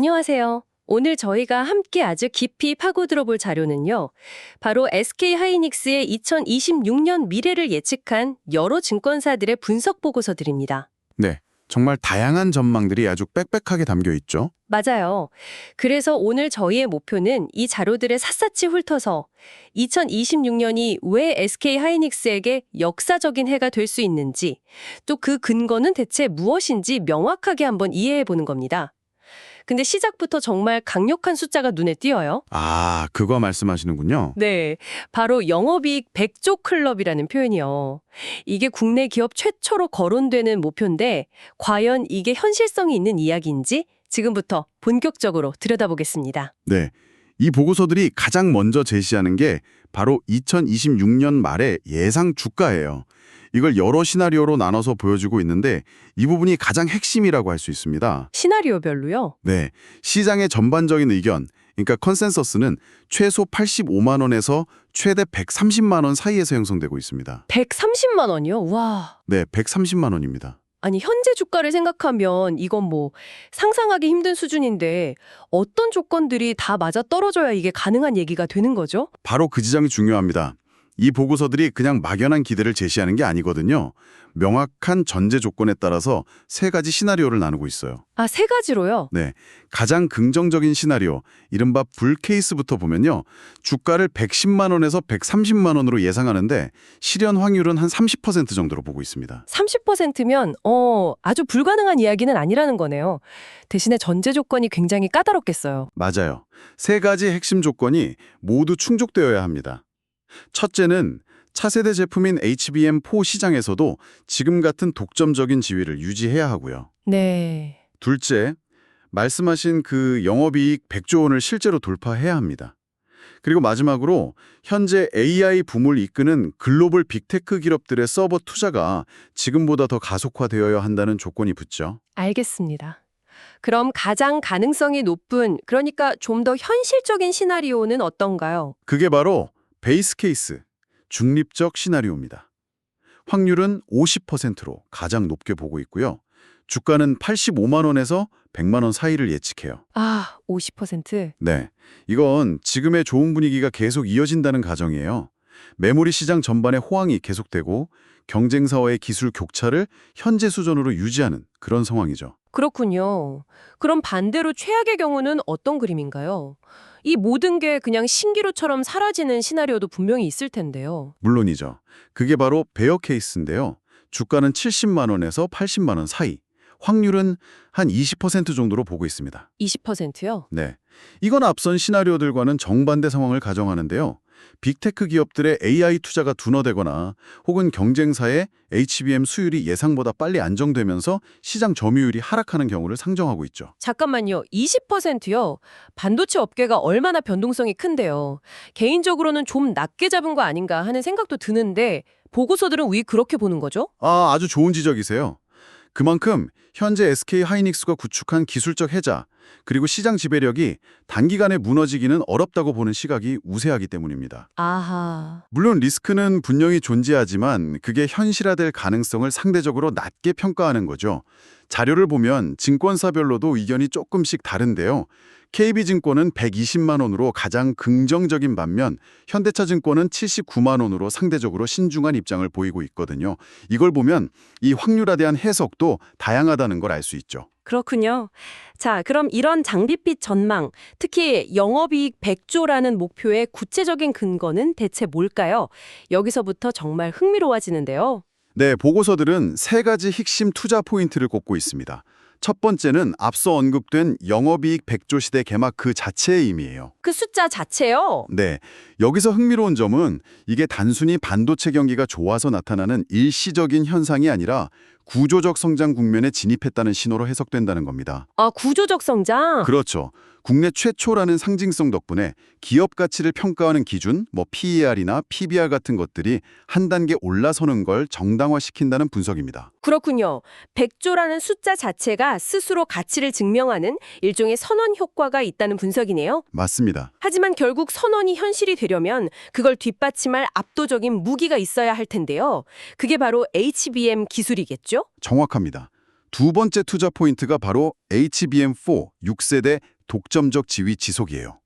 안녕하세요. 오늘 저희가 함께 아주 깊이 파고들어 볼 자료는요. 바로 SK 하이닉스의 2026년 미래를 예측한 여러 증권사들의 분석 보고서들입니다. 네, 정말 다양한 전망들이 아주 빽빽하게 담겨 있죠. 맞아요. 그래서 오늘 저희의 목표는 이 자료들을 샅샅이 훑어서 2026년이 왜 SK 하이닉스에게 역사적인 해가 될 수 있는지, 또 그 근거는 대체 무엇인지 명확하게 한번 이해해 보는 겁니다. 근데 시작부터 정말 강력한 숫자가 눈에 띄어요. 아, 그거 말씀하시는군요. 네, 바로 영업이익 100조 클럽이라는 표현이요. 이게 국내 기업 최초로 거론되는 목표인데 과연 이게 현실성이 있는 이야기인지 지금부터 본격적으로 들여다보겠습니다. 네, 이 보고서들이 가장 먼저 제시하는 게 바로 2026년 말의 예상 주가예요. 이걸 여러 시나리오로 나눠서 보여주고 있는데 이 부분이 가장 핵심이라고 할 수 있습니다. 시나리오별로요. 네, 시장의 전반적인 의견, 그러니까 컨센서스는 최소 85만 원에서 최대 130만 원 사이에서 형성되고 있습니다. 130만 원이요? 와. 네, 130만 원입니다. 아니 현재 주가를 생각하면 이건 뭐 상상하기 힘든 수준인데 어떤 조건들이 다 맞아 떨어져야 이게 가능한 얘기가 되는 거죠? 바로 그 지점이 중요합니다. 이 보고서들이 그냥 막연한 기대를 제시하는 게 아니거든요. 명확한 전제 조건에 따라서 세 가지 시나리오를 나누고 있어요. 아, 세 가지로요. 네, 가장 긍정적인 시나리오, 이른바 불 케이스부터 보면요. 주가를 110만 원에서 130만 원으로 예상하는데 실현 확률은 한 30% 정도로 보고 있습니다. 30%면 어, 아주 불가능한 이야기는 아니라는 거네요. 대신에 전제 조건이 굉장히 까다롭겠어요. 맞아요. 세 가지 핵심 조건이 모두 충족되어야 합니다. 첫째는 차세대 제품인 HBM4 시장에서도 지금 같은 독점적인 지위를 유지해야 하고요. 네. 둘째, 말씀하신 그 영업이익 100조 원을 실제로 돌파해야 합니다. 그리고 마지막으로 현재 AI 붐을 이끄는 글로벌 빅테크 기업들의 서버 투자가 지금보다 더 가속화되어야 한다는 조건이 붙죠. 알겠습니다. 그럼 가장 가능성이 높은 그러니까 좀 더 현실적인 시나리오는 어떤가요? 그게 바로 베이스 케이스, 중립적 시나리오입니다. 확률은 50%로 가장 높게 보고 있고요. 주가는 85만 원에서 100만 원 사이를 예측해요. 아, 50%. 네, 이건 지금의 좋은 분위기가 계속 이어진다는 가정이에요. 메모리 시장 전반의 호황이 계속되고 경쟁사와의 기술 격차를 현재 수준으로 유지하는 그런 상황이죠. 그렇군요. 그럼 반대로 최악의 경우는 어떤 그림인가요? 이 모든 게 그냥 신기루처럼 사라지는 시나리오도 분명히 있을 텐데요. 물론이죠. 그게 바로 베어 케이스인데요. 주가는 70만 원에서 80만 원 사이, 확률은 한 20% 정도로 보고 있습니다. 20%요? 네. 이건 앞선 시나리오들과는 정반대 상황을 가정하는데요. 빅테크 기업들의 AI 투자가 둔화되거나 혹은 경쟁사의 HBM 수율이 예상보다 빨리 안정되면서 시장 점유율이 하락하는 경우를 상정하고 있죠. 잠깐만요. 20%요? 반도체 업계가 얼마나 변동성이 큰데요. 개인적으로는 좀 낮게 잡은 거 아닌가 하는 생각도 드는데 보고서들은 왜 그렇게 보는 거죠? 아, 아주 좋은 지적이세요. 그만큼 현재 SK 하이닉스가 구축한 기술적 해자 그리고 시장 지배력이 단기간에 무너지기는 어렵다고 보는 시각이 우세하기 때문입니다. 아하. 물론 리스크는 분명히 존재하지만 그게 현실화될 가능성을 상대적으로 낮게 평가하는 거죠. 자료를 보면 증권사별로도 의견이 조금씩 다른데요. KB증권은 120만 원으로 가장 긍정적인 반면 현대차증권은 79만 원으로 상대적으로 신중한 입장을 보이고 있거든요. 이걸 보면 이 확률에 대한 해석도 다양하다는 걸 알 수 있죠. 그렇군요. 자, 그럼 이런 장밋빛 전망, 특히 영업이익 100조라는 목표의 구체적인 근거는 대체 뭘까요? 여기서부터 정말 흥미로워지는데요. 네, 보고서들은 세 가지 핵심 투자 포인트를 꼽고 있습니다. 첫 번째는 앞서 언급된 영업이익 100조 시대 개막 그 자체의 의미예요. 그 숫자 자체요? 네, 여기서 흥미로운 점은 이게 단순히 반도체 경기가 좋아서 나타나는 일시적인 현상이 아니라 구조적 성장 국면에 진입했다는 신호로 해석된다는 겁니다. 아, 구조적 성장? 그렇죠. 국내 최초라는 상징성 덕분에 기업 가치를 평가하는 기준, 뭐 PER이나 PBR 같은 것들이 한 단계 올라서는 걸 정당화시킨다는 분석입니다. 그렇군요. 100조라는 숫자 자체가 스스로 가치를 증명하는 일종의 선언 효과가 있다는 분석이네요. 맞습니다. 하지만 결국 선언이 현실이 되려면 그걸 뒷받침할 압도적인 무기가 있어야 할 텐데요. 그게 바로 HBM 기술이겠죠? 정확합니다. 두 번째 투자 포인트가 바로 HBM4 6세대 독점적 지위 지속이에요.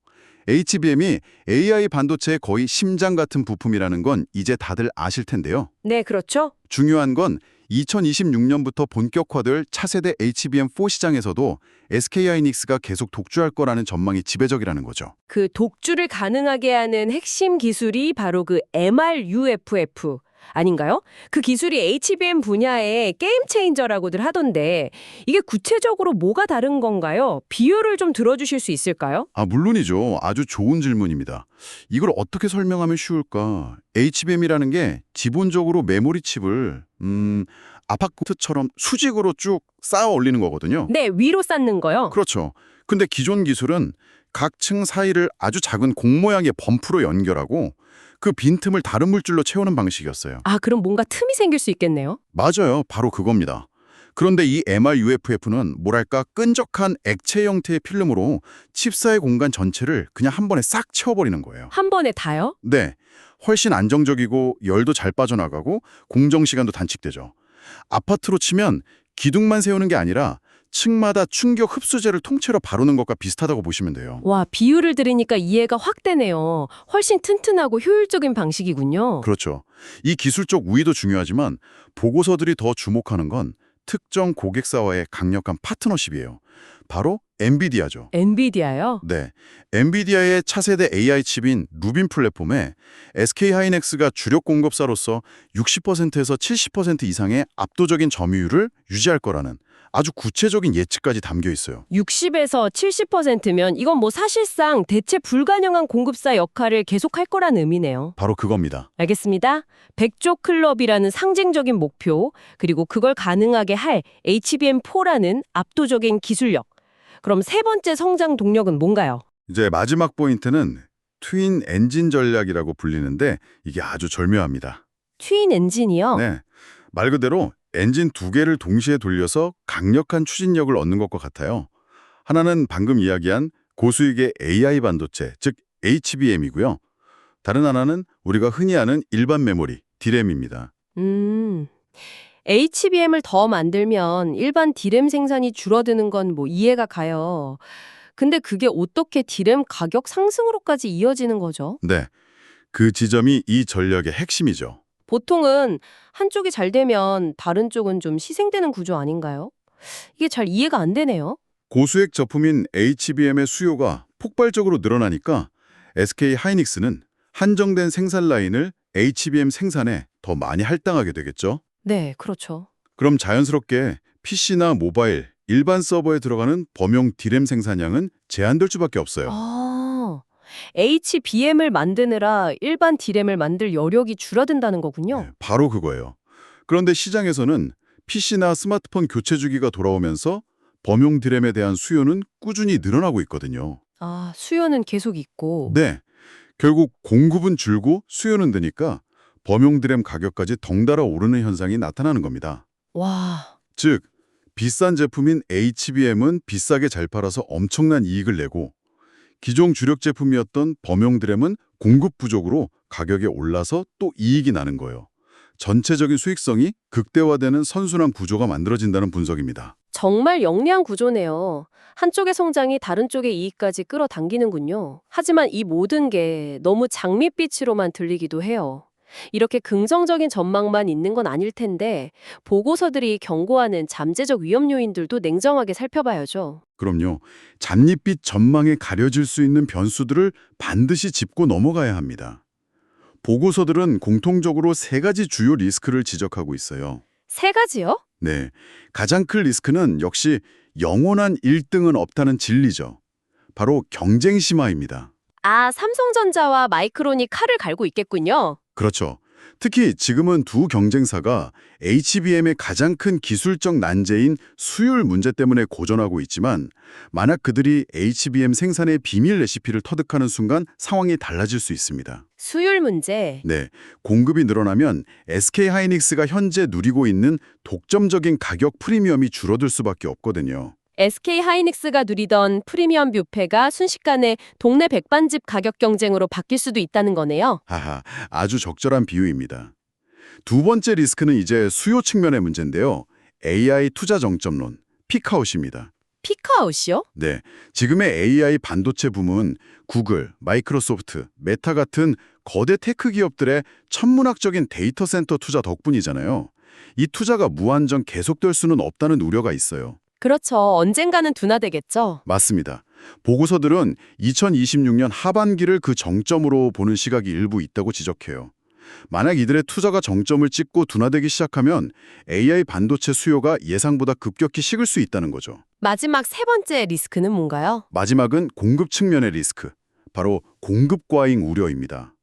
HBM이 AI 반도체의 거의 심장 같은 부품이라는 건 이제 다들 아실 텐데요. 네, 그렇죠. 중요한 건 2026년부터 본격화될 차세대 HBM4 시장에서도 SK하이닉스가 계속 독주할 거라는 전망이 지배적이라는 거죠. 그 독주를 가능하게 하는 핵심 기술이 바로 그 MRUFF 아닌가요? 그 기술이 HBM 분야의 게임 체인저라고들 하던데 이게 구체적으로 뭐가 다른 건가요? 비율을 좀 들어주실 수 있을까요? 아, 물론이죠. 아주 좋은 질문입니다. 이걸 어떻게 설명하면 쉬울까? HBM이라는 게 기본적으로 메모리 칩을 음, 아파트처럼 수직으로 쭉 쌓아 올리는 거거든요. 네, 위로 쌓는 거요. 그렇죠. 근데 기존 기술은 각 층 사이를 아주 작은 공 모양의 범프로 연결하고 그 빈틈을 다른 물질로 채우는 방식이었어요. 아, 그럼 뭔가 틈이 생길 수 있겠네요. 맞아요. 바로 그겁니다. 그런데 이 MRUFF는 뭐랄까 끈적한 액체 형태의 필름으로 칩사의 공간 전체를 그냥 한 번에 싹 채워버리는 거예요. 한 번에 다요? 네, 훨씬 안정적이고 열도 잘 빠져나가고 공정 시간도 단축되죠. 아파트로 치면 기둥만 세우는 게 아니라 층마다 충격 흡수제를 통째로 바르는 것과 비슷하다고 보시면 돼요. 와, 비율을 들으니까 이해가 확 되네요. 훨씬 튼튼하고 효율적인 방식이군요. 그렇죠. 이 기술적 우위도 중요하지만 보고서들이 더 주목하는 건 특정 고객사와의 강력한 파트너십이에요. 바로 엔비디아죠. 엔비디아요? 네, 엔비디아의 차세대 AI 칩인 루빈 플랫폼에 SK하이닉스가 주력 공급사로서 60%에서 70% 이상의 압도적인 점유율을 유지할 거라는 아주 구체적인 예측까지 담겨 있어요. 60에서 70%면 이건 뭐 사실상 대체 불가능한 공급사 역할을 계속할 거란 의미네요. 바로 그겁니다. 알겠습니다. 백조 클럽이라는 상징적인 목표, 그리고 그걸 가능하게 할 HBM4라는 압도적인 기술력. 그럼 세 번째 성장 동력은 뭔가요? 이제 마지막 포인트는 트윈 엔진 전략이라고 불리는데 이게 아주 절묘합니다. 트윈 엔진이요? 네, 말 그대로 엔진 두 개를 동시에 돌려서 강력한 추진력을 얻는 것과 같아요. 하나는 방금 이야기한 고수익의 AI 반도체, 즉 HBM이고요. 다른 하나는 우리가 흔히 아는 일반 메모리, D램입니다. 음. HBM을 더 만들면 일반 D램 생산이 줄어드는 건 뭐 이해가 가요. 근데 그게 어떻게 D램 가격 상승으로까지 이어지는 거죠? 네, 그 지점이 이 전략의 핵심이죠. 보통은 한쪽이 잘 되면 다른 쪽은 좀 희생되는 구조 아닌가요? 이게 잘 이해가 안 되네요. 고수익 제품인 HBM의 수요가 폭발적으로 늘어나니까 SK 하이닉스는 한정된 생산 라인을 HBM 생산에 더 많이 할당하게 되겠죠. 네, 그렇죠. 그럼 자연스럽게 PC나 모바일, 일반 서버에 들어가는 범용 D램 생산량은 제한될 수밖에 없어요. 아, HBM을 만드느라 일반 D램을 만들 여력이 줄어든다는 거군요. 네, 바로 그거예요. 그런데 시장에서는 PC나 스마트폰 교체 주기가 돌아오면서 범용 D램에 대한 수요는 꾸준히 늘어나고 있거든요. 아, 수요는 계속 있고. 네, 결국 공급은 줄고 수요는 드니까 범용 D램 가격까지 덩달아 오르는 현상이 나타나는 겁니다. 와, 즉, 비싼 제품인 HBM은 비싸게 잘 팔아서 엄청난 이익을 내고 기존 주력 제품이었던 범용 드램은 공급 부족으로 가격이 올라서 또 이익이 나는 거예요. 전체적인 수익성이 극대화되는 선순환 구조가 만들어진다는 분석입니다. 정말 영리한 구조네요. 한쪽의 성장이 다른 쪽의 이익까지 끌어당기는군요. 하지만 이 모든 게 너무 장밋빛으로만 들리기도 해요. 이렇게 긍정적인 전망만 있는 건 아닐 텐데 보고서들이 경고하는 잠재적 위험 요인들도 냉정하게 살펴봐야죠. 그럼요. 잡잎빛 전망에 가려질 수 있는 변수들을 반드시 짚고 넘어가야 합니다. 보고서들은 공통적으로 세 가지 주요 리스크를 지적하고 있어요. 세 가지요? 네, 가장 큰 리스크는 역시 영원한 1등은 없다는 진리죠. 바로 경쟁 심화입니다. 아, 삼성전자와 마이크론이 칼을 갈고 있겠군요. 그렇죠. 특히 지금은 두 경쟁사가 HBM의 가장 큰 기술적 난제인 수율 문제 때문에 고전하고 있지만 만약 그들이 HBM 생산의 비밀 레시피를 터득하는 순간 상황이 달라질 수 있습니다. 수율 문제. 네, 공급이 늘어나면 SK 하이닉스가 현재 누리고 있는 독점적인 가격 프리미엄이 줄어들 수밖에 없거든요. SK 하이닉스가 누리던 프리미엄 뷰페가 순식간에 동네 백반집 가격 경쟁으로 바뀔 수도 있다는 거네요. 하하, 아주 적절한 비유입니다. 두 번째 리스크는 이제 수요 측면의 문제인데요. AI 투자 정점론, 피카웃입니다. 피크아웃이요? 네, 지금의 AI 반도체 붐은 구글, 마이크로소프트, 메타 같은 거대 테크 기업들의 천문학적인 데이터 센터 투자 덕분이잖아요. 이 투자가 무한정 계속될 수는 없다는 우려가 있어요. 그렇죠. 언젠가는 둔화되겠죠. 맞습니다. 보고서들은 2026년 하반기를 그 정점으로 보는 시각이 일부 있다고 지적해요. 만약 이들의 투자가 정점을 찍고 둔화되기 시작하면 AI 반도체 수요가 예상보다 급격히 식을 수 있다는 거죠. 마지막 세 번째 리스크는 뭔가요? 마지막은 공급 측면의 리스크, 바로 공급 과잉 우려입니다.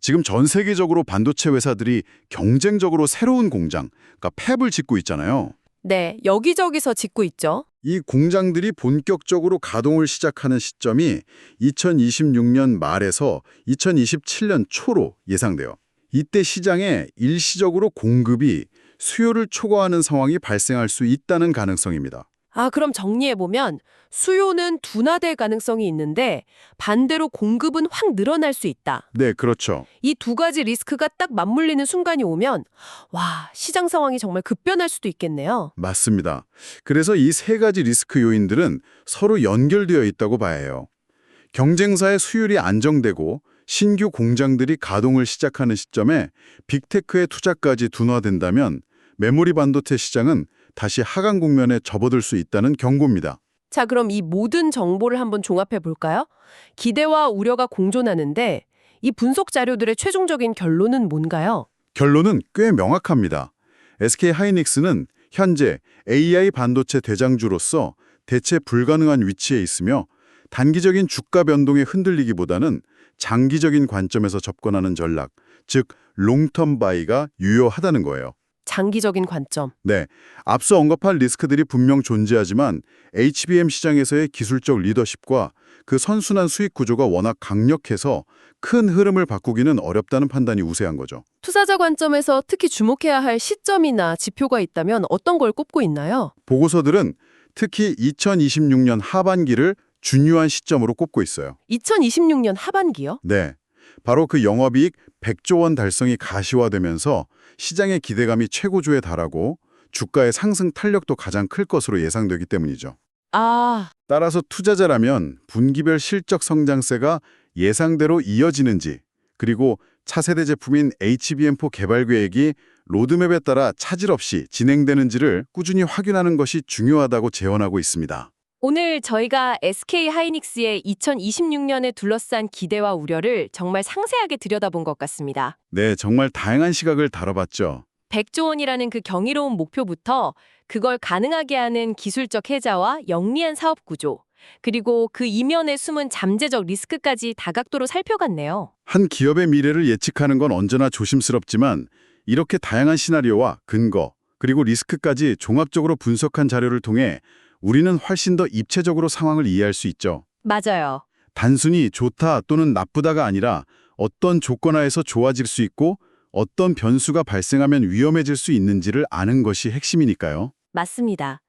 지금 전 세계적으로 반도체 회사들이 경쟁적으로 새로운 공장, 그러니까 팹을 짓고 있잖아요. 네, 여기저기서 짓고 있죠. 이 공장들이 본격적으로 가동을 시작하는 시점이 2026년 말에서 2027년 초로 예상돼요. 이때 시장에 일시적으로 공급이 수요를 초과하는 상황이 발생할 수 있다는 가능성입니다. 아, 그럼 정리해보면 수요는 둔화될 가능성이 있는데 반대로 공급은 확 늘어날 수 있다. 네, 그렇죠. 이 두 가지 리스크가 딱 맞물리는 순간이 오면 와, 시장 상황이 정말 급변할 수도 있겠네요. 맞습니다. 그래서 이 세 가지 리스크 요인들은 서로 연결되어 있다고 봐야 해요. 경쟁사의 수율이 안정되고 신규 공장들이 가동을 시작하는 시점에 빅테크의 투자까지 둔화된다면 메모리 반도체 시장은 다시 하강 국면에 접어들 수 있다는 경고입니다. 자, 그럼 이 모든 정보를 한번 종합해 볼까요? 기대와 우려가 공존하는데 이 분석 자료들의 최종적인 결론은 뭔가요? 결론은 꽤 명확합니다. SK 하이닉스는 현재 AI 반도체 대장주로서 대체 불가능한 위치에 있으며 단기적인 주가 변동에 흔들리기보다는 장기적인 관점에서 접근하는 전략, 즉 롱텀 바이가 유효하다는 거예요. 장기적인 관점. 네, 앞서 언급한 리스크들이 분명 존재하지만 HBM 시장에서의 기술적 리더십과 그 선순환 수익 구조가 워낙 강력해서 큰 흐름을 바꾸기는 어렵다는 판단이 우세한 거죠. 투자자 관점에서 특히 주목해야 할 시점이나 지표가 있다면 어떤 걸 꼽고 있나요? 보고서들은 특히 2026년 하반기를 중요한 시점으로 꼽고 있어요. 2026년 하반기요? 네. 바로 그 영업이익 100조 원 달성이 가시화되면서 시장의 기대감이 최고조에 달하고 주가의 상승 탄력도 가장 클 것으로 예상되기 때문이죠. 아, 따라서 투자자라면 분기별 실적 성장세가 예상대로 이어지는지 그리고 차세대 제품인 HBM4 개발 계획이 로드맵에 따라 차질 없이 진행되는지를 꾸준히 확인하는 것이 중요하다고 제언하고 있습니다. 오늘 저희가 SK 하이닉스의 2026년에 둘러싼 기대와 우려를 정말 상세하게 들여다본 것 같습니다. 네, 정말 다양한 시각을 다뤄봤죠. 100조 원이라는 그 경이로운 목표부터 그걸 가능하게 하는 기술적 해자와 영리한 사업 구조, 그리고 그 이면에 숨은 잠재적 리스크까지 다각도로 살펴갔네요. 한 기업의 미래를 예측하는 건 언제나 조심스럽지만 이렇게 다양한 시나리오와 근거, 그리고 리스크까지 종합적으로 분석한 자료를 통해 우리는 훨씬 더 입체적으로 상황을 이해할 수 있죠. 맞아요. 단순히 좋다 또는 나쁘다가 아니라 어떤 조건 하에서 좋아질 수 있고 어떤 변수가 발생하면 위험해질 수 있는지를 아는 것이 핵심이니까요. 맞습니다.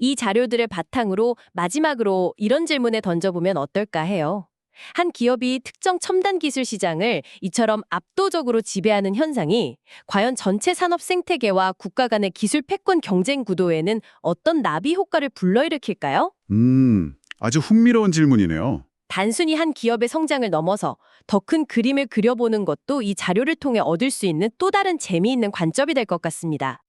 이 자료들을 바탕으로 마지막으로 이런 질문에 던져보면 어떨까 해요. 한 기업이 특정 첨단 기술 시장을 이처럼 압도적으로 지배하는 현상이 과연 전체 산업 생태계와 국가 간의 기술 패권 경쟁 구도에는 어떤 나비 효과를 불러일으킬까요? 음, 아주 흥미로운 질문이네요. 단순히 한 기업의 성장을 넘어서 더 큰 그림을 그려보는 것도 이 자료를 통해 얻을 수 있는 또 다른 재미있는 관점이 될 것 같습니다.